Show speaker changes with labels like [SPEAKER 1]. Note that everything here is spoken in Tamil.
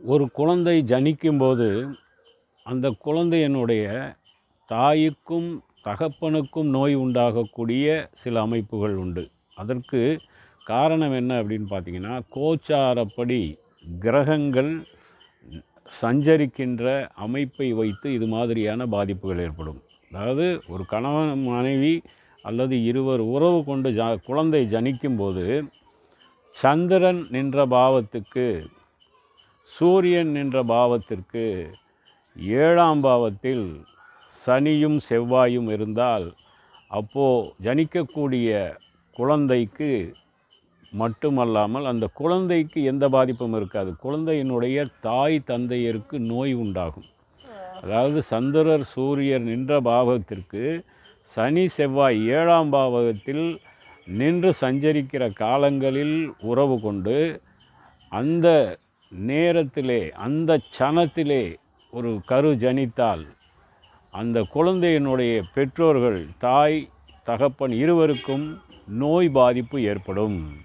[SPEAKER 1] ஒரு குழந்தை ஜனிக்கும்போது அந்த குழந்தையினுடைய தாய்க்கும் தகப்பனுக்கும் நோய் உண்டாகக்கூடிய சில அமைப்புகள் உண்டு. அதற்கு காரணம் என்ன அப்படின்னு பார்த்தீங்கன்னா கோச்சாரப்படி கிரகங்கள் சஞ்சரிக்கின்ற அமைப்பை வைத்து இது மாதிரியான பாதிப்புகள் ஏற்படும். அதாவது ஒரு கணவன் மனைவி அல்லது இருவர் உறவு கொண்டு ஜ குழந்தை ஜனிக்கும்போது சந்திரன் நின்ற பாவத்துக்கு சூரியன் நின்ற பாவத்திற்கு ஏழாம் பாவத்தில் சனியும் செவ்வாயும் இருந்தால் அப்போது ஜனிக்கக்கூடிய குழந்தைக்கு மட்டுமல்லாமல் அந்த குழந்தைக்கு எந்த பாதிப்பும் இருக்காது. குழந்தையினுடைய தாய் தந்தையருக்கு நோய் உண்டாகும். அதாவது சந்திரர் சூரியர் நின்ற பாவத்திற்கு சனி செவ்வாய் ஏழாம் பாவகத்தில் நின்று சஞ்சரிக்கிற காலங்களில் உறவு கொண்டு அந்த நேரத்திலே அந்த சனத்திலே ஒரு கரு ஜனித்தால் அந்த குழந்தையினுடைய பெற்றோர்கள் தாய் தகப்பன் இருவருக்கும் நோய் பாதிப்பு ஏற்படும்.